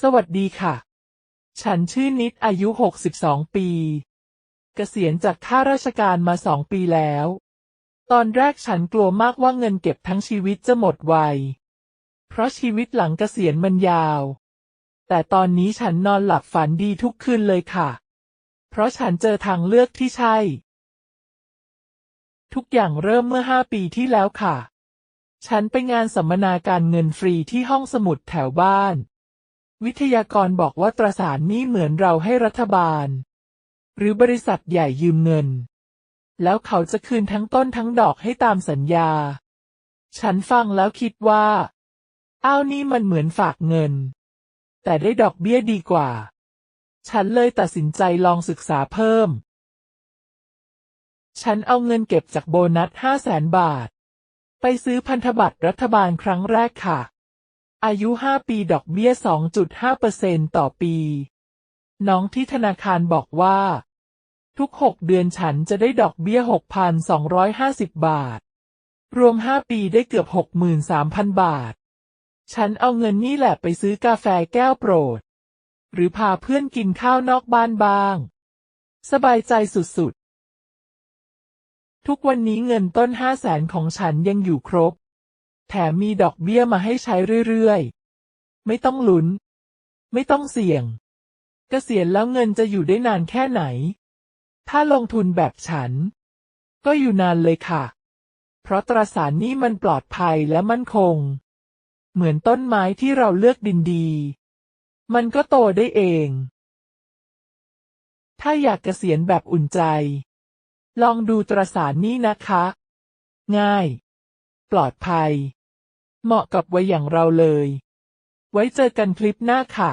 สวัสดีค่ะ ฉันชื่อนิดอายุ 62 ปี เกษียณจากข้าราชการมาสองปีแล้ว ตอนแรกฉันกลัวมากว่าเงินเก็บทั้งชีวิตจะหมดไว เพราะชีวิตหลังเกษียณมันยาว แต่ตอนนี้ฉันนอนหลับฝันดีทุกคืนเลยค่ะ เพราะฉันเจอทางเลือกที่ใช่ ทุกอย่างเริ่มเมื่อห้าปีที่แล้วค่ะ ฉันไปงานสัมมนาการเงินฟรีที่ห้องสมุดแถวบ้าน วิทยากรบอกว่าตราสารนี้เหมือนเราให้รัฐบาล หรือบริษัทใหญ่ยืมเงิน แล้วเขาจะคืนทั้งต้นทั้งดอกให้ตามสัญญา ฉันฟังแล้วคิดว่า อ้าวนี่มันเหมือนฝากเงิน แต่ได้ดอกเบี้ยดีกว่า ฉันเลยตัดสินใจลองศึกษาเพิ่ม ฉันเอาเงินเก็บจากโบนัสห้าแสนบาท ไปซื้อพันธบัตรรัฐบาลครั้งแรกค่ะ อายุ 5 ปีดอกเบี้ย 2.5%ต่อปี น้องที่ธนาคารบอกว่า ทุก 6 เดือนฉันจะได้ดอกเบี้ย 6,250 บาท รวม 5 ปีได้เกือบ 63,000 บาท ฉันเอาเงินนี่แหละไปซื้อกาแฟแก้วโปรด หรือพาเพื่อนกินข้าวนอกบ้านบ้าง สบายใจสุดๆ ทุกวันนี้เงินต้นห้าแสนของฉันยังอยู่ครบ แถมมีดอกเบี้ยมาให้ใช้เรื่อยๆ ไม่ต้องลุ้น ไม่ต้องเสี่ยงกเกษียณแล้วเงินจะอยู่ได้นานแค่ไหน ถ้าลงทุนแบบฉัน ก็อยู่นานเลยค่ะ เพราะตราสารนี้มันปลอดภัยและมั่นคง เหมือนต้นไม้ที่เราเลือกดินดี มันก็โตได้เอง ถ้าอยากเกษียณแบบอุ่นใจ ลองดูตราสารนี้นะคะ ง่าย ปลอดภัย เหมาะกับวัยอย่างเราเลย ไว้เจอกันคลิปหน้าค่ะ